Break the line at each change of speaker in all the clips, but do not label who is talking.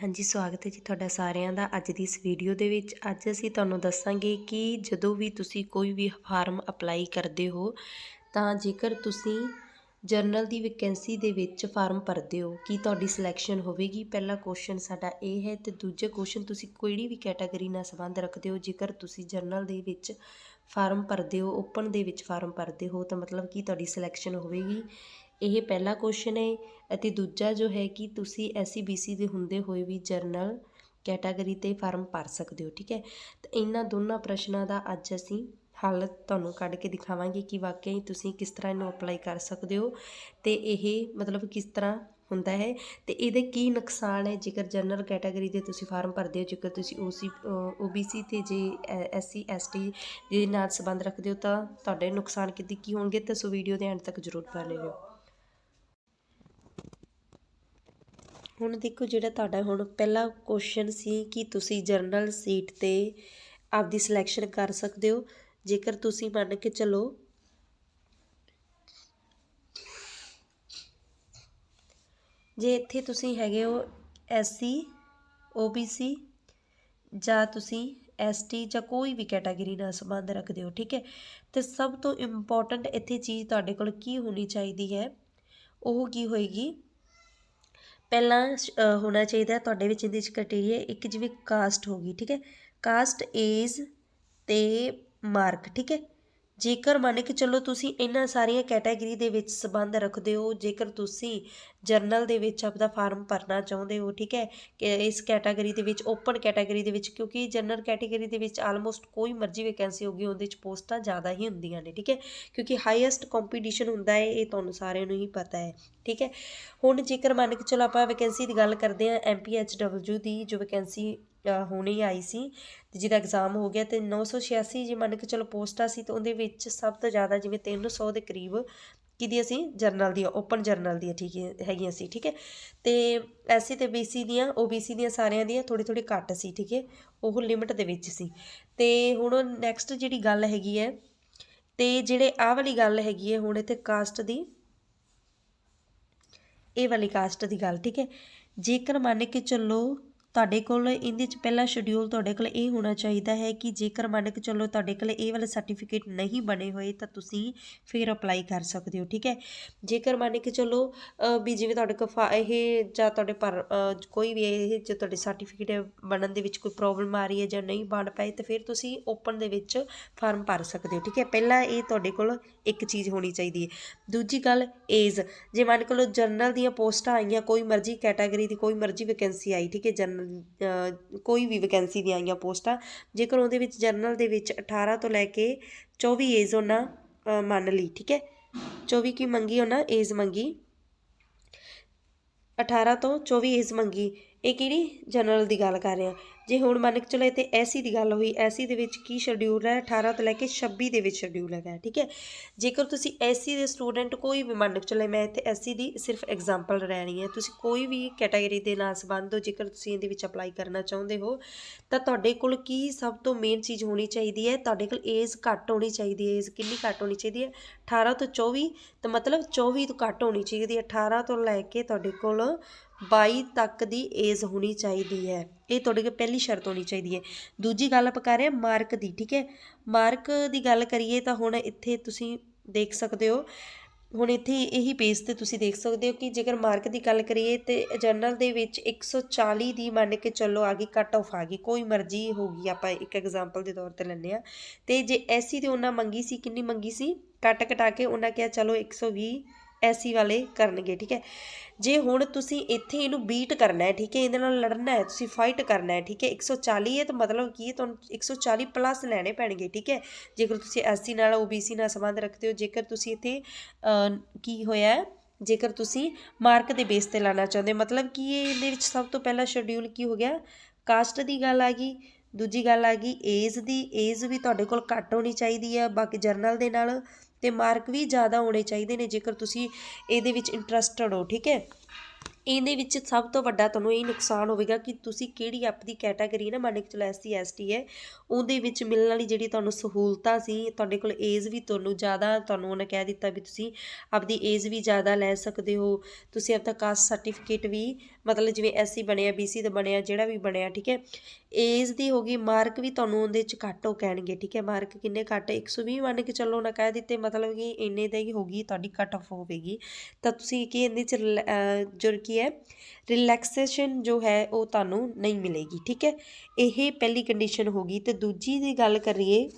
ਹਾਂਜੀ, ਸਵਾਗਤ ਹੈ ਜੀ ਤੁਹਾਡਾ ਸਾਰਿਆਂ ਦਾ ਅੱਜ ਦੀ ਇਸ ਵੀਡੀਓ ਦੇ ਵਿੱਚ। ਅੱਜ ਅਸੀਂ ਤੁਹਾਨੂੰ ਦੱਸਾਂਗੇ ਕਿ ਜਦੋਂ ਵੀ ਤੁਸੀਂ ਕੋਈ ਵੀ ਫਾਰਮ ਅਪਲਾਈ ਕਰਦੇ ਹੋ, ਤਾਂ ਜੇਕਰ ਤੁਸੀਂ ਜਰਨਲ ਦੀ ਵੈਕੈਂਸੀ ਦੇ ਵਿੱਚ ਫਾਰਮ ਭਰਦੇ ਹੋ, ਕੀ ਤੁਹਾਡੀ ਸਿਲੈਕਸ਼ਨ ਹੋਵੇਗੀ? ਪਹਿਲਾ ਕੁਐਸਚਨ ਸਾਡਾ ਇਹ ਹੈ ਤੇ ਦੂਜੇ ਕੁਐਸਚਨ ਤੁਸੀਂ ਕਿਹੜੀ ਵੀ ਕੈਟਾਗਰੀ ਨਾਲ ਸੰਬੰਧ ਰੱਖਦੇ ਹੋ? ਜੇਕਰ ਤੁਸੀਂ ਜਰਨਲ ਦੇ ਵਿੱਚ ਫਾਰਮ ਭਰਦੇ ਹੋ ਓਪਨ ਦੇ ਵਿੱਚ ਫਾਰਮ ਭਰਦੇ ਹੋ, ਤਾਂ ਮਤਲਬ ਕੀ ਤੁਹਾਡੀ ਸਿਲੈਕਸ਼ਨ ਹੋਵੇਗੀ? ਇਹ ਪਹਿਲਾ ਕੁਐਸਚਨ ਹੈ ਅਤੇ ਦੂਜਾ ਜੋ ਹੈ ਕਿ ਤੁਸੀਂ ਐਸਸੀਬੀਸੀ ਦੇ ਹੁੰਦੇ ਹੋਏ ਵੀ ਜਰਨਲ ਕੈਟਾਗਰੀ ਤੇ ਫਾਰਮ ਭਰ ਸਕਦੇ ਹੋ, ਠੀਕ ਹੈ? ਤਾਂ ਇਹਨਾਂ ਦੋਨਾਂ ਪ੍ਰਸ਼ਨਾਂ ਦਾ ਅੱਜ ਅਸੀਂ ਹੱਲ ਤੁਹਾਨੂੰ ਕੱਢ ਕੇ ਦਿਖਾਵਾਂਗੇ ਕਿ ਵਾਕਿਆ ਹੀ ਤੁਸੀਂ ਕਿਸ ਤਰ੍ਹਾਂ ਇਹਨੂੰ ਅਪਲਾਈ ਕਰ ਸਕਦੇ ਹੋ ਤੇ ਇਹ ਮਤਲਬ ਕਿਸ ਤਰ੍ਹਾਂ ਹੁੰਦਾ ਹੈ ਤੇ ਇਹਦੇ ਕੀ ਨੁਕਸਾਨ ਹੈ ਜੇਕਰ ਜਨਰਲ ਕੈਟਾਗਰੀ ਦੇ ਤੁਸੀਂ ਫਾਰਮ ਭਰਦੇ ਹੋ, ਜੇਕਰ ਤੁਸੀਂ ਓਸੀ ਓਬੀਸੀ ਤੇ ਜੇ ਐਸਸੀ ਐਸਟੀ ਦੇ ਨਾਲ ਸੰਬੰਧ ਰੱਖਦੇ ਹੋ ਤਾਂ ਤੁਹਾਡੇ ਨੁਕਸਾਨ ਕਿਤੇ ਕੀ ਹੋਣਗੇ ਤਾਂ ਸੋ ਵੀਡੀਓ ਦੇ ਐਂਡ ਤੱਕ ਜ਼ਰੂਰ ਬਣੇ ਰਹੋ ਹੁਣ ਦੇਖੋ ਜਿਹੜਾ ਤੁਹਾਡਾ ਹੁਣ ਪਹਿਲਾ ਕੁਐਸਚਨ ਸੀ ਕਿ ਤੁਸੀਂ ਜਰਨਲ ਸੀਟ ਤੇ ਆਪਦੀ ਸਿਲੈਕਸ਼ਨ ਕਰ ਸਕਦੇ ਹੋ। ਜੇਕਰ ਤੁਸੀਂ ਮੰਨ ਕੇ ਚੱਲੋ ਜੇ ਇੱਥੇ ਤੁਸੀਂ ਹੈਗੇ ਹੋ ਐਸਸੀ ਓਬੀਸੀ ਜਾਂ ਤੁਸੀਂ ਐਸਟੀ ਜਾਂ ਕੋਈ ਵੀ ਕੈਟਾਗਰੀ ਨਾਲ ਸੰਬੰਧ ਰੱਖਦੇ ਹੋ, ਠੀਕ ਹੈ? ਤੇ ਸਭ ਤੋਂ ਇੰਪੋਰਟੈਂਟ ਇੱਥੇ ਚੀਜ਼ ਤੁਹਾਡੇ ਕੋਲ ਕੀ ਹੋਣੀ ਚਾਹੀਦੀ ਹੈ? ਉਹ ਕੀ ਹੋਏਗੀ? ਪਹਿਲਾਂ ਅ, ਹੋਣਾ ਚਾਹੀਦਾ ਤੁਹਾਡੇ ਵਿੱਚ ਇਹਦੇ 'ਚ ਕ੍ਰਾਈਟੇਰੀਆ ਇੱਕ ਜਿਵੇਂ ਕਾਸਟ ਹੋ ਗਈ ਠੀਕ ਹੈ? ਕਾਸਟ ਏਜ ਅਤੇ ਮਾਰਕ ਠੀਕ ਹੈ? ਜੇਕਰ ਮੰਨ ਕੇ ਚੱਲੋ ਤੁਸੀਂ ਇਹਨਾਂ ਸਾਰੀਆਂ ਕੈਟਾਗਰੀ ਦੇ ਵਿੱਚ ਸੰਬੰਧ ਰੱਖਦੇ ਹੋ, ਜੇਕਰ ਤੁਸੀਂ ਜਰਨਲ ਦੇ ਵਿੱਚ ਆਪਦਾ ਫਾਰਮ ਭਰਨਾ ਚਾਹੁੰਦੇ ਹੋ, ਠੀਕ ਹੈ, ਕਿ ਇਸ ਕੈਟਾਗਰੀ ਦੇ ਵਿੱਚ ਓਪਨ ਕੈਟਾਗਰੀ ਦੇ ਵਿੱਚ, ਕਿਉਂਕਿ ਜਨਰਲ ਕੈਟਾਗਰੀ ਦੇ ਵਿੱਚ ਆਲਮੋਸਟ ਕੋਈ ਮਰਜ਼ੀ ਵੈਕੈਂਸੀ ਹੋਗੀ ਉਹਦੇ ਵਿੱਚ ਪੋਸਟਾਂ ਜ਼ਿਆਦਾ ਹੀ ਹੁੰਦੀਆਂ ਨੇ, ਠੀਕ ਹੈ, ਕਿਉਂਕਿ ਹਾਈਐਸਟ ਕੰਪੀਟੀਸ਼ਨ ਹੁੰਦਾ ਹੈ, ਇਹ ਤੁਹਾਨੂੰ ਸਾਰਿਆਂ ਨੂੰ ਹੀ ਪਤਾ ਹੈ, ਠੀਕ ਹੈ। ਹੁਣ ਜੇਕਰ ਮੰਨ ਕੇ ਚਲੋ ਆਪਾਂ ਵੈਕੈਂਸੀ ਦੀ ਗੱਲ ਕਰਦੇ ਹਾਂ ਐਮਪੀਐਚਡਬਲਯੂ ਦੀ ਜੋ ਵੈਕੈਂਸੀ ਹੁਣੇ ਆਈ ਸੀ ਤੇ ਜਿਹਦਾ ਐਗਜ਼ਾਮ ਹੋ ਗਿਆ ਤੇ 986 ਜੇ ਮੰਨ ਕੇ ਚਲੋ ਪੋਸਟਾਂ ਸੀ ਤੇ ਉਹਦੇ ਵਿੱਚ ਸਭ ਤੋਂ ਜ਼ਿਆਦਾ ਜਿਵੇਂ 300 ਦੇ ਕਰੀਬ ਕਿਹਦੀ ਅਸੀਂ ਜਰਨਲ ਦੀਆਂ ਓਪਨ ਜਰਨਲ ਦੀਆਂ ਠੀਕ ਹੈ, ਹੈਗੀਆਂ ਸੀ, ਠੀਕ ਹੈ? ਤੇ ਐਸਸੀ ਤੇ ਬੀਸੀ ਦੀਆਂ ਓਬੀਸੀ ਦੀਆਂ ਸਾਰਿਆਂ ਦੀਆਂ ਥੋੜੀ ਥੋੜੀ ਘੱਟ ਸੀ, ਠੀਕ ਹੈ? ਉਹ ਲਿਮਟ ਦੇ ਵਿੱਚ ਸੀ। ਤੇ ਹੁਣ ਨੈਕਸਟ ਜਿਹੜੀ ਗੱਲ ਹੈਗੀ ਹੈ, ਤੇ ਜਿਹੜੇ ਆਹ ਵਾਲੀ ਗੱਲ ਹੈਗੀ ਹੈ, ਹੁਣ ਇੱਥੇ ਕਾਸਟ ਦੀ, ਇਹ ਵਾਲੀ ਕਾਸਟ ਦੀ ਗੱਲ, ਠੀਕ ਹੈ? ਜੇਕਰ ਮੰਨ ਕੇ ਚੱਲੋ ਤੁਹਾਡੇ ਕੋਲ, ਇਹਦੇ ਚ ਪਹਿਲਾ ਸ਼ਡਿਊਲ ਤੁਹਾਡੇ ਕੋਲ ਇਹ ਹੋਣਾ ਚਾਹੀਦਾ ਹੈ ਕਿ ਜੇਕਰ ਮੰਨ ਕੇ ਚੱਲੋ ਤੁਹਾਡੇ ਕੋਲ ਇਹ ਵਾਲੇ ਸਰਟੀਫਿਕੇਟ ਨਹੀਂ ਬਣੇ ਹੋਏ, ਤਾਂ ਤੁਸੀਂ ਫਿਰ ਅਪਲਾਈ ਕਰ ਸਕਦੇ ਹੋ, ਠੀਕ ਹੈ? ਜੇਕਰ ਮੰਨ ਕੇ ਚੱਲੋ ਵੀ ਜਿਵੇਂ ਤੁਹਾਡੇ ਕੋਲ ਫਾ- ਇਹ ਜਾਂ ਤੁਹਾਡੇ ਪਰ ਕੋਈ ਵੀ ਇਹ ਜੇ ਤੁਹਾਡੇ ਸਰਟੀਫਿਕੇਟ ਬਣਨ ਦੇ ਵਿੱਚ ਕੋਈ ਪ੍ਰੋਬਲਮ ਆ ਰਹੀ ਹੈ ਜਾਂ ਨਹੀਂ ਬਣ ਪਾਏ, ਤਾਂ ਫਿਰ ਤੁਸੀਂ ਓਪਨ ਦੇ ਵਿੱਚ ਫਾਰਮ ਭਰ ਸਕਦੇ ਹੋ, ਠੀਕ ਹੈ? ਪਹਿਲਾਂ ਇਹ ਤੁਹਾਡੇ ਕੋਲ ਇੱਕ ਚੀਜ਼ ਹੋਣੀ ਚਾਹੀਦੀ ਹੈ। ਦੂਜੀ ਗੱਲ ਏਜ ਜੇ ਮੰਨ ਕੇ ਲਓ ਜਰਨਲ ਦੀਆਂ ਪੋਸਟਾਂ ਆਈਆਂ, ਕੋਈ ਮਰਜ਼ੀ ਕੈਟਾਗਰੀ ਦੀ, ਕੋਈ ਮਰਜ਼ੀ ਵੈਕੈਂਸੀ ਆਈ, ਠੀਕ ਹੈ? ਜਰਨਲ ਕੋਈ ਵੀ ਵੈਕੈਂਸੀ ਦੀਆਂ ਆਈਆਂ ਪੋਸਟਾਂ, ਜੇਕਰ ਉਹਦੇ ਵਿੱਚ ਜਰਨਲ ਦੇ ਵਿੱਚ 18 ਤੋਂ ਲੈ ਕੇ 24 ਏਜ ਉਹਨਾਂ ਮੰਨ ਲਈ, ਠੀਕ ਹੈ? 24 ਕੀ ਮੰਗੀ ਉਹਨਾਂ? ਏਜ ਮੰਗੀ। 18 ਤੋਂ 24 ਏਜ ਮੰਗੀ। ਇਹ ਕਿਹੜੀ ਜਨਰਲ ਦੀ ਗੱਲ ਕਰ ਰਹੇ ਆ? ਜੇ ਹੁਣ ਮੰਨ ਕੇ ਚਲੋ ਇੱਥੇ ਐਸੀ ਦੀ ਗੱਲ ਹੋਈ, ਐਸੀ ਦੇ ਵਿੱਚ ਕੀ ਸ਼ਡਿਊਲ ਹੈ? 18 ਤੋਂ ਲੈ ਕੇ 26 ਦੇ ਵਿੱਚ ਸ਼ਡਿਊਲ ਹੈਗਾ, ਠੀਕ ਹੈ? ਜੇਕਰ ਤੁਸੀਂ ਐਸੀ ਦੇ ਸਟੂਡੈਂਟ ਕੋਈ ਵੀ ਮੰਨ ਕੇ ਚਲੇ ਮੈਂ ਇੱਥੇ ਐਸੀ ਦੀ ਸਿਰਫ ਐਗਜ਼ਾਮਪਲ ਰਹਿਣੀ ਹੈ, ਤੁਸੀਂ ਕੋਈ ਵੀ ਕੈਟਾਗਰੀ ਦੇ ਨਾਲ ਸੰਬੰਧ ਹੋ, ਜੇਕਰ ਤੁਸੀਂ ਇਹਦੇ ਵਿੱਚ ਅਪਲਾਈ ਕਰਨਾ ਚਾਹੁੰਦੇ ਹੋ, ਤਾਂ ਤੁਹਾਡੇ ਕੋਲ ਕੀ ਸਭ ਤੋਂ ਮੇਨ ਚੀਜ਼ ਹੋਣੀ ਚਾਹੀਦੀ ਹੈ? ਤੁਹਾਡੇ ਕੋਲ ਏਜ ਘੱਟ ਹੋਣੀ ਚਾਹੀਦੀ ਹੈ ਏਜ ਕਿੰਨੀ ਘੱਟ ਹੋਣੀ ਚਾਹੀਦੀ ਹੈ? 18 ਤੋਂ 24 ਤਾਂ ਮਤਲਬ 24 ਤੋਂ ਘੱਟ ਹੋਣੀ ਚਾਹੀਦੀ ਹੈ। 18 ਤੋਂ ਲੈ ਕੇ ਤੁਹਾਡੇ ਕੋਲ 22 ਤੱਕ ਦੀ ਏਜ ਹੋਣੀ ਚਾਹੀਦੀ ਹੈ। ਇਹ ਤੁਹਾਡੇ ਕੋਲ ਪਹਿਲੀ ਸ਼ਰਤ ਹੋਣੀ ਚਾਹੀਦੀ ਹੈ। ਦੂਜੀ ਗੱਲ ਆਪਾਂ ਕਰ ਰਹੇ ਹਾਂ ਮਾਰਕ ਦੀ, ਠੀਕ ਹੈ? ਮਾਰਕ ਦੀ ਗੱਲ ਕਰੀਏ ਤਾਂ ਹੁਣ ਇੱਥੇ ਤੁਸੀਂ ਦੇਖ ਸਕਦੇ ਹੋ, ਹੁਣ ਇੱਥੇ ਇਹੀ ਪੇਜ ਤੇ ਤੁਸੀਂ ਦੇਖ ਸਕਦੇ ਹੋ ਕਿ ਜੇਕਰ ਮਾਰਕ ਦੀ ਗੱਲ ਕਰੀਏ ਤੇ ਜਰਨਲ ਦੇ ਵਿੱਚ 140 ਦੀ ਮੰਨ ਕੇ ਚੱਲੋ ਆ ਗਈ ਕੱਟ ਆਫ ਆ ਗਈ, ਕੋਈ ਮਰਜ਼ੀ ਹੋਗੀ ਆਪਾਂ ਇੱਕ ਐਗਜ਼ਾਮਪਲ ਦੇ ਤੌਰ ਤੇ ਲੈਂਦੇ ਆ ਤੇ ਜੇ ਐਸੀ ਤੇ ਉਹਨਾਂ ਮੰਗੀ ਸੀ, ਕਿੰਨੀ ਮੰਗੀ ਸੀ? ਕੱਟ ਕਟਾ ਕੇ ਉਹਨਾਂ ਕਿਹਾ, ਚਲੋ 120 ਐਸੀ ਵਾਲੇ ਕਰਨਗੇ ਠੀਕ ਹੈ। ਜੇ ਹੁਣ ਤੁਸੀਂ ਇੱਥੇ ਇਹਨੂੰ ਬੀਟ ਕਰਨਾ ਹੈ ਠੀਕ ਹੈ ਇਹਦੇ ਨਾਲ ਲੜਨਾ ਹੈ ਤੁਸੀਂ ਫਾਈਟ ਕਰਨਾ ਹੈ ਠੀਕ ਹੈ 140 ਹੈ ਤਾਂ ਮਤਲਬ ਕੀ ਹੈ ਤੁਹਾਨੂੰ 140 ਪਲੱਸ ਲੈਣੇ ਪੈਣਗੇ ਠੀਕ ਹੈ। ਜੇਕਰ ਤੁਸੀਂ ਐਸਸੀ ਨਾਲ ਓਬੀਸੀ ਨਾਲ ਸੰਬੰਧ ਰੱਖਦੇ ਹੋ ਜੇਕਰ ਤੁਸੀਂ ਇੱਥੇ ਕੀ ਹੋਇਆ ਜੇਕਰ ਤੁਸੀਂ ਮਾਰਕ ਦੇ ਬੇਸ ਤੇ ਲਾਣਾ ਚਾਹੁੰਦੇ ਹੋ, ਮਤਲਬ ਕੀ ਇਹ ਇਹਦੇ ਵਿੱਚ ਸਭ ਤੋਂ ਪਹਿਲਾ ਸ਼ਡਿਊਲ ਕੀ ਹੋ ਗਿਆ? ਕਾਸਟ ਦੀ ਗੱਲ ਆ ਗਈ ਦੂਜੀ ਗੱਲ ਆ ਗਈ ਏਜ ਦੀ ਏਜ ਵੀ ਤੁਹਾਡੇ ਕੋਲ ਘੱਟ ਹੋਣੀ ਚਾਹੀਦੀ ਹੈ ਬਾਕੀ ਜਰਨਲ ਦੇ ਨਾਲ ਤੇ ਮਾਰਕ ਵੀ ਜ਼ਿਆਦਾ ਹੋਣੇ ਚਾਹੀਦੇ ਨੇ ਜੇਕਰ ਤੁਸੀਂ ਇਹਦੇ ਵਿੱਚ ਇੰਟਰਸਟਡ ਹੋ, ਠੀਕ ਹੈ? ਇਹਦੇ ਵਿੱਚ ਸਭ ਤੋਂ ਵੱਡਾ ਤੁਹਾਨੂੰ ਇਹ ਨੁਕਸਾਨ ਹੋਵੇਗਾ ਕਿ ਤੁਸੀਂ ਕਿਹੜੀ ਆਪਦੀ ਕੈਟਾਗਰੀ ਨਾ ਮੰਨ ਕੇ ਚਲੋ ਐਸਸੀ ਐਸਟੀ ਹੈ, ਉਹਦੇ ਵਿੱਚ ਮਿਲਣ ਵਾਲੀ ਜਿਹੜੀ ਤੁਹਾਨੂੰ ਸਹੂਲਤਾਂ ਸੀ, ਤੁਹਾਡੇ ਕੋਲ ਏਜ ਵੀ ਤੁਹਾਨੂੰ ਜ਼ਿਆਦਾ, ਤੁਹਾਨੂੰ ਉਹਨੇ ਕਹਿ ਦਿੱਤਾ ਵੀ ਤੁਸੀਂ ਆਪਦੀ ਏਜ ਵੀ ਜ਼ਿਆਦਾ ਲੈ ਸਕਦੇ ਹੋ, ਤੁਸੀਂ ਆਪਦਾ ਕਾਸਟ ਸਰਟੀਫਿਕੇਟ ਵੀ ਮਤਲਬ ਜਿਵੇਂ ਐਸਸੀ ਬਣਿਆ ਬੀਸੀ ਦਾ ਬਣਿਆ, ਜਿਹੜਾ ਵੀ ਬਣਿਆ, ਠੀਕ ਹੈ? ਏਜ ਦੀ ਹੋ ਗਈ ਮਾਰਕ ਵੀ ਤੁਹਾਨੂੰ ਉਹਦੇ ਚ ਘੱਟ ਉਹ ਕਹਿਣਗੇ, ਠੀਕ ਹੈ? ਮਾਰਕ ਕਿੰਨੇ ਘੱਟ? 120 ਮੰਨ ਕੇ ਚੱਲੋ ਨਾ ਕਹਿ ਦਿੱਤੇ, ਮਤਲਬ ਕਿ ਇੰਨੇ ਦਾ ਹੀ ਹੋਗੀ ਤੁਹਾਡੀ ਕੱਟ ਆਫ ਹੋਵੇਗੀ। ਤਾਂ ਤੁਸੀਂ ਕੀ ਇਹਦੇ ਚ ਰਿਲੈ- ਜੋ ਕੀ ਹੈ? ਰਿਲੈਕਸੇਸ਼ਨ ਜੋ ਹੈ, ਉਹ ਤੁਹਾਨੂੰ ਨਹੀਂ ਮਿਲੇਗੀ, ਠੀਕ ਹੈ? ਇਹ ਪਹਿਲੀ ਕੰਡੀਸ਼ਨ ਹੋਗੀ ਤੇ ਦੂਜੀ ਦੀ ਗੱਲ ਕਰੀਏ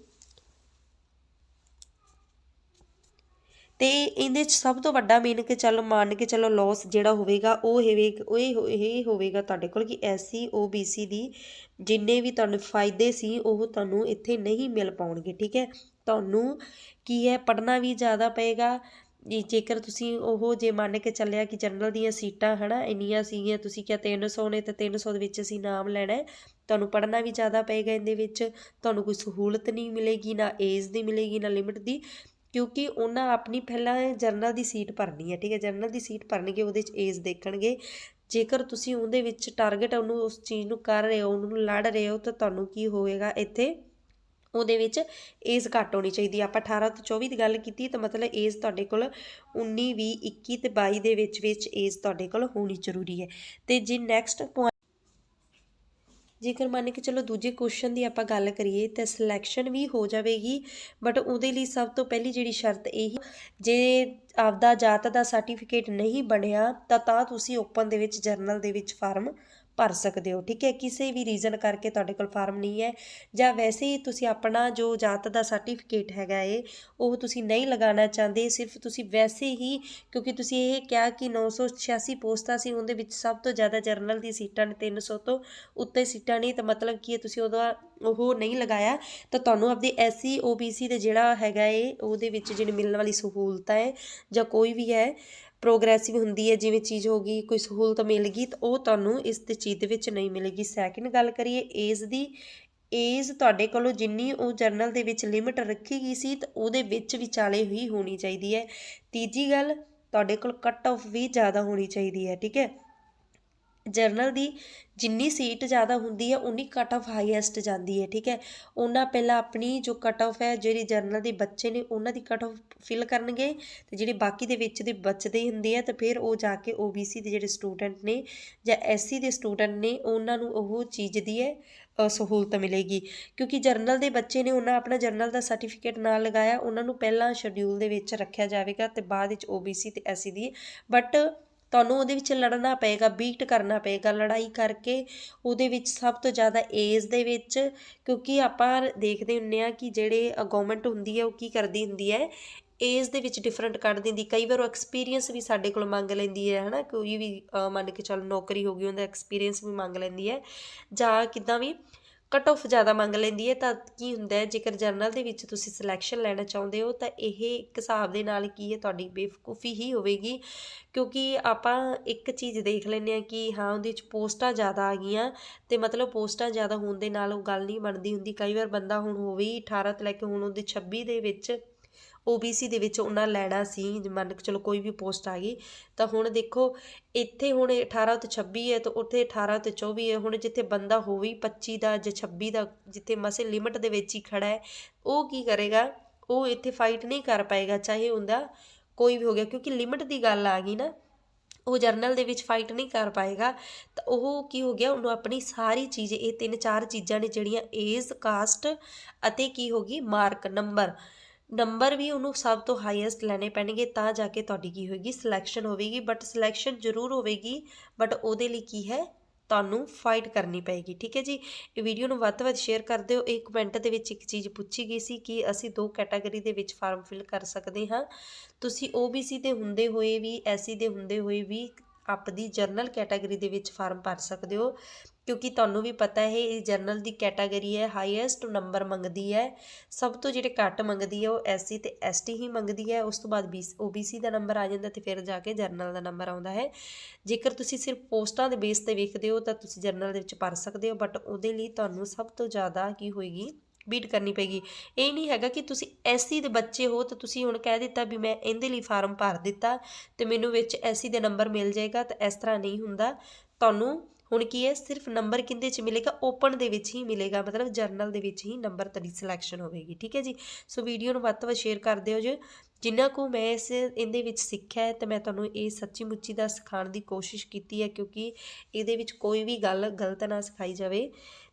ਤੇ ਇਹਦੇ ਚ ਸਭ ਤੋਂ ਵੱਡਾ ਮੇਨ ਕਿ ਚੱਲ ਮੰਨ ਕੇ ਚਲੋ ਲਾਸ ਜਿਹੜਾ ਹੋਵੇਗਾ, ਉਹ ਹੋਵੇਗਾ ਇਹ ਹੋ- ਇਹ ਹੋਵੇਗਾ ਤੁਹਾਡੇ ਕੋਲ ਕਿ ਐਸਸੀ ਓਬੀਸੀ ਦੀ ਜਿੰਨੇ ਵੀ ਤੁਹਾਨੂੰ ਫਾਇਦੇ ਸੀ, ਉਹ ਤੁਹਾਨੂੰ ਇੱਥੇ ਨਹੀਂ ਮਿਲ ਪਾਉਣਗੇ, ਠੀਕ ਹੈ? ਤੁਹਾਨੂੰ ਕੀ ਹੈ, ਪੜ੍ਹਨਾ ਵੀ ਜ਼ਿਆਦਾ ਪਏਗਾ ਜੇਕਰ ਤੁਸੀਂ ਉਹ ਜੇ ਮੰਨ ਕੇ ਚੱਲਿਆ ਕਿ ਜਨਰਲ ਦੀਆਂ ਸੀਟਾਂ, ਹਨਾ, ਇੰਨੀਆਂ ਸੀਗੀਆਂ, ਤੁਸੀਂ ਕਿਹਾ 300 ਨੇ ਤੇ 300 ਦੇ ਵਿੱਚ ਅਸੀਂ ਨਾਮ ਲੈਣਾ ਹੈ, ਤੁਹਾਨੂੰ ਪੜ੍ਹਨਾ ਵੀ ਜ਼ਿਆਦਾ ਪਏਗਾ ਇਹਦੇ ਵਿੱਚ, ਤੁਹਾਨੂੰ ਕੋਈ ਸਹੂਲਤ ਨਹੀਂ ਮਿਲੇਗੀ, ਨਾ ਏਜ ਦੀ ਮਿਲੇਗੀ, ਨਾ ਲਿਮਿਟ ਦੀ ਕਿਉਂਕਿ ਉਹਨਾਂ ਆਪਣੀ ਪਹਿਲਾਂ ਜਰਨਲ ਦੀ ਸੀਟ ਭਰਨੀ ਹੈ, ਠੀਕ ਹੈ? ਜਰਨਲ ਦੀ ਸੀਟ ਭਰਨਗੇ, ਉਹਦੇ 'ਚ ਏਜ ਦੇਖਣਗੇ। ਜੇਕਰ ਤੁਸੀਂ ਉਹਦੇ ਵਿੱਚ ਟਾਰਗੇਟ ਉਹਨੂੰ ਉਸ ਚੀਜ਼ ਨੂੰ ਕਰ ਰਹੇ ਹੋ, ਉਹਨੂੰ ਲੜ ਰਹੇ ਹੋ, ਤਾਂ ਤੁਹਾਨੂੰ ਕੀ ਹੋਏਗਾ? ਇੱਥੇ ਉਹਦੇ ਵਿੱਚ ਏਜ ਘੱਟ ਹੋਣੀ ਚਾਹੀਦੀ ਹੈ। ਆਪਾਂ 18 ਤੋਂ 24 ਦੀ ਗੱਲ ਕੀਤੀ, ਤਾਂ ਮਤਲਬ ਏਜ ਤੁਹਾਡੇ ਕੋਲ 19 20 21 ਤੇ 22 ਦੇ ਵਿੱਚ ਵਿੱਚ ਏਜ ਤੁਹਾਡੇ ਕੋਲ ਹੋਣੀ ਜ਼ਰੂਰੀ ਹੈ। ਤੇ ਜੇ ਨੈਕਸਟ ਜੇਕਰ ਮੰਨ ਕੇ ਚਲੋ ਦੂਜੇ ਕੁਐਸਚਨ ਦੀ ਆਪਾਂ ਗੱਲ ਕਰੀਏ ਤਾਂ ਸਿਲੈਕਸ਼ਨ ਵੀ ਹੋ ਜਾਵੇਗੀ ਬਟ ਉਹਦੇ ਲਈ ਸਭ ਤੋਂ ਪਹਿਲੀ ਜਿਹੜੀ ਸ਼ਰਤ ਇਹ ਜੇ ਆਪਦਾ ਜਾਤ ਦਾ ਸਰਟੀਫਿਕੇਟ ਨਹੀਂ ਬਣਿਆ ਤਾਂ ਤਾਂ ਤੁਸੀਂ ਓਪਨ ਦੇ ਵਿੱਚ ਜਰਨਲ ਦੇ ਵਿੱਚ ਫਾਰਮ ਭਰ ਸਕਦੇ ਹੋ, ਠੀਕ ਹੈ? ਕਿਸੇ ਵੀ ਰੀਜ਼ਨ ਕਰਕੇ ਤੁਹਾਡੇ ਕੋਲ ਫਾਰਮ ਨਹੀਂ ਹੈ ਜਾਂ ਵੈਸੇ ਹੀ ਤੁਸੀਂ ਆਪਣਾ ਜੋ ਜਾਤ ਦਾ ਸਰਟੀਫਿਕੇਟ ਹੈਗਾ ਏ, ਉਹ ਤੁਸੀਂ ਨਹੀਂ ਲਗਾਉਣਾ ਚਾਹੁੰਦੇ, ਸਿਰਫ ਤੁਸੀਂ ਵੈਸੇ ਹੀ, ਕਿਉਂਕਿ ਤੁਸੀਂ ਇਹ ਕਿਹਾ ਕਿ 986 ਪੋਸਟਾਂ ਸੀ ਉਹਦੇ ਵਿੱਚ ਸਭ ਤੋਂ ਜ਼ਿਆਦਾ ਜਰਨਲ ਦੀ ਸੀਟਾਂ ਨੇ 300 ਤੋਂ ਉੱਤੇ ਸੀਟਾਂ ਨਹੀਂ ਤਾਂ ਮਤਲਬ ਕੀ ਹੈ ਤੁਸੀਂ ਉਹਦਾ, ਉਹ ਨਹੀਂ ਲਗਾਇਆ, ਤਾਂ ਤੁਹਾਨੂੰ ਆਪਦੀ ਐਸਸੀ ਓਬੀਸੀ ਦੇ ਜਿਹੜਾ ਹੈਗਾ ਏ, ਉਹਦੇ ਵਿੱਚ ਜਿਹੜੀ ਮਿਲਣ ਵਾਲੀ ਸਹੂਲਤਾਂ ਹੈ ਜਾਂ ਕੋਈ ਵੀ ਹੈ ਪ੍ਰੋਗਰੈਸਿਵ ਹੁੰਦੀ ਹੈ, ਜਿਵੇਂ ਚੀਜ਼ ਹੋ ਗਈ, ਕੋਈ ਸਹੂਲਤ ਮਿਲ ਗਈ, ਤਾਂ ਉਹ ਤੁਹਾਨੂੰ ਇਸ ਤੇ ਚੀਜ਼ ਦੇ ਵਿੱਚ ਨਹੀਂ ਮਿਲੇਗੀ। ਸੈਕਿੰਡ ਗੱਲ ਕਰੀਏ ਏਜ ਦੀ ਏਜ ਤੁਹਾਡੇ ਕੋਲੋਂ ਜਿੰਨੀ ਉਹ ਜਰਨਲ ਦੇ ਵਿੱਚ ਲਿਮਿਟ ਰੱਖੀ ਗਈ ਸੀ, ਤਾਂ ਉਹਦੇ ਵਿੱਚ ਵਿਚਾਲੇ ਹੀ ਹੋਣੀ ਚਾਹੀਦੀ ਹੈ। ਤੀਜੀ ਗੱਲ, ਤੁਹਾਡੇ ਕੋਲ ਕੱਟ ਆਫ ਵੀ ਜ਼ਿਆਦਾ ਹੋਣੀ ਚਾਹੀਦੀ ਹੈ, ਠੀਕ ਹੈ? ਜਰਨਲ ਦੀ ਜਿੰਨੀ ਸੀਟ ਜ਼ਿਆਦਾ ਹੁੰਦੀ ਹੈ, ਉਨੀ ਕਟ ਆਫ ਹਾਈਐਸਟ ਜਾਂਦੀ ਹੈ, ਠੀਕ ਹੈ। ਉਹਨਾਂ ਪਹਿਲਾਂ ਆਪਣੀ ਜੋ ਕਟ ਆਫ ਹੈ, ਜਿਹੜੀ ਜਰਨਲ ਦੇ ਬੱਚੇ ਨੇ, ਉਹਨਾਂ ਦੀ ਕਟ ਆਫ ਫਿਲ ਕਰਨਗੇ ਤੇ ਜਿਹੜੇ ਬਾਕੀ ਦੇ ਵਿੱਚ ਦੇ ਬਚਦੇ ਹੁੰਦੇ ਆ, ਤਾਂ ਫਿਰ ਉਹ ਜਾ ਕੇ OBC ਦੇ ਜਿਹੜੇ ਸਟੂਡੈਂਟ ਨੇ ਜਾਂ SC ਦੇ ਸਟੂਡੈਂਟ ਨੇ, ਉਹਨਾਂ ਨੂੰ ਉਹ ਚੀਜ਼ ਦੀ ਹੈ ਸਹੂਲਤ ਮਿਲੇਗੀ। ਕਿਉਂਕਿ ਜਰਨਲ ਦੇ ਬੱਚੇ ਨੇ ਉਹਨਾਂ ਆਪਣਾ ਜਰਨਲ ਦਾ ਸਰਟੀਫਿਕੇਟ ਨਾਲ ਲਗਾਇਆ, ਉਹਨਾਂ ਨੂੰ ਪਹਿਲਾਂ ਸ਼ਡਿਊਲ ਦੇ ਵਿੱਚ ਰੱਖਿਆ ਜਾਵੇਗਾ ਤੇ ਬਾਅਦ ਵਿੱਚ OBC ਤੇ SC ਦੀ ਬਟ ਤੁਹਾਨੂੰ ਉਹਦੇ ਵਿੱਚ ਲੜਨਾ ਪਏਗਾ ਬੀਟ ਕਰਨਾ ਪਏਗਾ ਲੜਾਈ ਕਰਕੇ, ਉਹਦੇ ਵਿੱਚ ਸਭ ਤੋਂ ਜ਼ਿਆਦਾ ਏਜ ਦੇ ਵਿੱਚ, ਕਿਉਂਕਿ ਆਪਾਂ ਦੇਖਦੇ ਹੁੰਨੇ ਆ ਕਿ ਜਿਹੜੇ ਗਵਰਨਮੈਂਟ ਹੁੰਦੀ ਹੈ, ਉਹ ਕੀ ਕਰਦੀ ਹੁੰਦੀ ਹੈ ਏਜ ਦੇ ਵਿੱਚ ਡਿਫਰੈਂਟ ਕੱਢ ਦਿੰਦੀ, ਕਈ ਵਾਰ ਉਹ ਐਕਸਪੀਰੀਅੰਸ ਵੀ ਸਾਡੇ ਕੋਲ ਮੰਗ ਲੈਂਦੀ ਹੈ, ਹਨਾ, ਕੋਈ ਵੀ ਮੰਨ ਕੇ ਚੱਲ ਨੌਕਰੀ ਹੋ ਗਈ, ਉਹਦਾ ਐਕਸਪੀਰੀਅੰਸ ਵੀ ਮੰਗ ਲੈਂਦੀ ਹੈ, ਜਾਂ ਕਿੱਦਾਂ ਵੀ ਕਟ ਆਫ ਜ਼ਿਆਦਾ ਮੰਗ ਲੈਂਦੀ ਹੈ, ਤਾਂ ਕੀ ਹੁੰਦਾ ਹੈ, ਜੇਕਰ ਜਰਨਲ ਦੇ ਵਿੱਚ ਤੁਸੀਂ ਸਿਲੈਕਸ਼ਨ ਲੈਣਾ ਚਾਹੁੰਦੇ ਹੋ, ਤਾਂ ਇਹ ਇੱਕ ਹਿਸਾਬ ਦੇ ਨਾਲ ਕੀ ਹੈ, ਤੁਹਾਡੀ ਬੇਵਕੂਫੀ ਹੀ ਹੋਵੇਗੀ। ਕਿਉਂਕਿ ਆਪਾਂ ਇੱਕ ਚੀਜ਼ ਦੇਖ ਲੈਂਦੇ ਆ ਕਿ ਹਾਂ, ਉਹਦੇ ਵਿੱਚ ਪੋਸਟਾਂ ਜ਼ਿਆਦਾ ਆ ਗਈਆਂ, ਤੇ ਮਤਲਬ ਪੋਸਟਾਂ ਜ਼ਿਆਦਾ ਹੋਣ ਦੇ ਨਾਲ ਉਹ ਗੱਲ ਨਹੀਂ ਬਣਦੀ ਹੁੰਦੀ। ਕਈ ਵਾਰ ਬੰਦਾ ਹੁਣ ਹੋਵੇ ਹੀ 18 ਤੋਂ ਲੈ ਕੇ ਹੁਣ ਉਹਦੇ 26 ਦੇ ਵਿੱਚ OBC ਦੇ ਵਿੱਚ ਉਹਨਾਂ ਲੈਣਾ ਸੀ ਜੇ ਮੰਨ ਕੇ ਚਲੋ ਕੋਈ ਵੀ ਪੋਸਟ ਆ ਗਈ, ਤਾਂ ਹੁਣ ਦੇਖੋ, ਇੱਥੇ ਹੁਣ 18 ਤੋਂ 26 ਹੈ, ਤਾਂ ਉੱਥੇ 18 ਤੋਂ 24 ਹੈ, ਹੁਣ ਜਿੱਥੇ ਬੰਦਾ ਹੋਵੇ 25 ਦਾ ਜਾਂ 26 ਦਾ, ਜਿੱਥੇ ਮਸੇ ਲਿਮਟ ਦੇ ਵਿੱਚ ਹੀ ਖੜਾ ਹੈ, ਉਹ ਕੀ ਕਰੇਗਾ? ਉਹ ਇੱਥੇ ਫਾਈਟ ਨਹੀਂ ਕਰ ਪਾਏਗਾ, ਚਾਹੇ ਉਹਦਾ ਕੋਈ ਵੀ ਹੋ ਗਿਆ, ਕਿਉਂਕਿ ਲਿਮਟ ਦੀ ਗੱਲ ਆ ਗਈ ਨਾ, ਉਹ ਜਰਨਲ ਦੇ ਵਿੱਚ ਫਾਈਟ ਨਹੀਂ ਕਰ ਪਾਏਗਾ, ਤਾਂ ਉਹ ਕੀ ਹੋ ਗਿਆ, ਉਹਨੂੰ ਆਪਣੀ ਸਾਰੀ ਚੀਜ਼, ਇਹ ਤਿੰਨ ਚਾਰ ਚੀਜ਼ਾਂ ਨੇ ਜਿਹੜੀਆਂ ਏਜ ਕਾਸਟ ਅਤੇ ਕੀ ਹੋ ਗਈ ਮਾਰਕ ਨੰਬਰ ਨੰਬਰ ਵੀ ਉਹਨੂੰ ਸਭ ਤੋਂ ਹਾਈਐਸਟ ਲੈਣੇ ਪੈਣਗੇ, ਤਾਂ ਜਾ ਕੇ ਤੁਹਾਡੀ ਕੀ ਹੋਏਗੀ ਸਿਲੈਕਸ਼ਨ ਹੋਵੇਗੀ ਬਟ ਸਿਲੈਕਸ਼ਨ ਜ਼ਰੂਰ ਹੋਵੇਗੀ ਬਟ ਉਹਦੇ ਲਈ ਕੀ ਹੈ? ਤੁਹਾਨੂੰ ਫਾਈਟ ਕਰਨੀ ਪਏਗੀ, ਠੀਕ ਹੈ ਜੀ? ਇਹ ਵੀਡੀਓ ਨੂੰ ਵੱਧ ਤੋਂ ਵੱਧ ਸ਼ੇਅਰ ਕਰ ਦਿਓ। ਇਹ ਕਮੈਂਟ ਦੇ ਵਿੱਚ ਇੱਕ ਚੀਜ਼ ਪੁੱਛੀ ਗਈ ਸੀ ਕਿ ਅਸੀਂ ਦੋ ਕੈਟਾਗਰੀ ਦੇ ਵਿੱਚ ਫਾਰਮ ਫਿਲ ਕਰ ਸਕਦੇ ਹਾਂ। ਤੁਸੀਂ OBC ਦੇ ਹੁੰਦੇ ਹੋਏ ਵੀ SC ਦੇ ਹੁੰਦੇ ਹੋਏ ਵੀ ਆਪਦੀ ਜਰਨਲ ਕੈਟਾਗਰੀ ਦੇ ਵਿੱਚ ਫਾਰਮ ਭਰ ਸਕਦੇ ਹੋ। ਕਿਉਂਕਿ ਤੁਹਾਨੂੰ ਵੀ ਪਤਾ ਹੈ, ਇਹ ਜਰਨਲ ਦੀ ਕੈਟਾਗਰੀ ਹੈ ਹਾਈਐਸਟ ਨੰਬਰ ਮੰਗਦੀ ਹੈ, ਸਭ ਤੋਂ ਜਿਹੜੇ ਘੱਟ ਮੰਗਦੀ ਹੈ ਉਹ SC ਤੇ ST ਹੀ ਮੰਗਦੀ ਹੈ, ਉਸ ਤੋਂ ਬਾਅਦ OBC ਦਾ ਨੰਬਰ ਆ ਜਾਂਦਾ ਤੇ ਫਿਰ ਜਾ ਕੇ ਜਰਨਲ ਦਾ ਨੰਬਰ ਆਉਂਦਾ ਹੈ। ਜੇਕਰ ਤੁਸੀਂ ਸਿਰਫ ਪੋਸਟਾਂ ਦੇ ਬੇਸ ਤੇ ਵੇਖਦੇ ਹੋ ਤਾਂ ਤੁਸੀਂ ਜਰਨਲ ਦੇ ਵਿੱਚ ਭਰ ਸਕਦੇ ਹੋ ਬਟ ਉਹਦੇ ਲਈ ਤੁਹਾਨੂੰ ਸਭ ਤੋਂ ਜ਼ਿਆਦਾ ਕੀ ਹੋਏਗੀ ਬੀਟ ਕਰਨੀ ਪੈਗੀ ਇਹ ਨਹੀਂ ਹੈਗਾ ਕਿ ਤੁਸੀਂ ਐਸਸੀ ਦੇ ਬੱਚੇ ਹੋ ਤਾਂ ਤੁਸੀਂ ਹੁਣ ਕਹਿ ਦਿੱਤਾ ਵੀ ਮੈਂ ਇਹਦੇ ਲਈ ਫਾਰਮ ਭਰ ਦਿੱਤਾ ਤੇ ਮੈਨੂੰ ਵਿੱਚ ਐਸਸੀ ਦੇ ਨੰਬਰ ਮਿਲ ਜਾਏਗਾ ਤਾਂ ਇਸ ਤਰ੍ਹਾਂ ਨਹੀਂ ਹੁੰਦਾ। ਤੁਹਾਨੂੰ ਹੁਣ ਕੀ ਹੈ? ਸਿਰਫ ਨੰਬਰ ਕਿੰਦੇ ਚ ਮਿਲੇਗਾ? ਓਪਨ ਦੇ ਵਿੱਚ ਹੀ ਮਿਲੇਗਾ, ਮਤਲਬ ਜਰਨਲ ਦੇ ਵਿੱਚ ਹੀ ਨੰਬਰ ਤੁਹਾਡੀ ਸਿਲੈਕਸ਼ਨ ਹੋਵੇਗੀ, ਠੀਕ ਹੈ ਜੀ? ਸੋ ਵੀਡੀਓ ਨੂੰ ਵੱਧ ਤੋਂ ਵੱਧ ਸ਼ੇਅਰ ਕਰ ਦਿਓ ਜੀ। ਜਿੰਨਾ ਕੁ ਮੈਂ ਇਸ, ਇਹਦੇ ਵਿੱਚ ਸਿੱਖਿਆ ਹੈ, ਤੇ ਮੈਂ ਤੁਹਾਨੂੰ ਇਹ ਸੱਚੀ ਮੁੱਚੀ ਦਾ ਸਿਖਾਉਣ ਦੀ ਕੋਸ਼ਿਸ਼ ਕੀਤੀ ਹੈ, ਕਿਉਂਕਿ ਇਹਦੇ ਵਿੱਚ ਕੋਈ ਵੀ ਗੱਲ ਗਲਤ ਨਾ ਸਿਖਾਈ ਜਾਵੇ।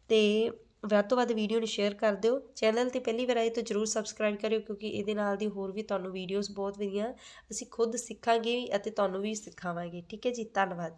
ਤੇ ਵੱਧ ਤੋਂ ਵੱਧ ਵੀਡੀਓ ਨੂੰ ਸ਼ੇਅਰ ਕਰ ਦਿਓ। ਚੈਨਲ ਤੇ ਪਹਿਲੀ ਵਾਰ ਆਏ ਤਾਂ ਜਰੂਰ ਸਬਸਕ੍ਰਾਈਬ ਕਰਿਓ, ਕਿਉਂਕਿ ਇਹਦੇ ਨਾਲ ਦੀ ਹੋਰ ਵੀ ਤੁਹਾਨੂੰ ਵੀਡੀਓਜ਼ ਬਹੁਤ ਵਧੀਆ ਅਸੀਂ ਖੁਦ ਸਿੱਖਾਂਗੇ ਅਤੇ ਤੁਹਾਨੂੰ ਵੀ ਸਿਖਾਵਾਂਗੇ, ਠੀਕ ਹੈ ਜੀ? ਧੰਨਵਾਦ ਜੀ।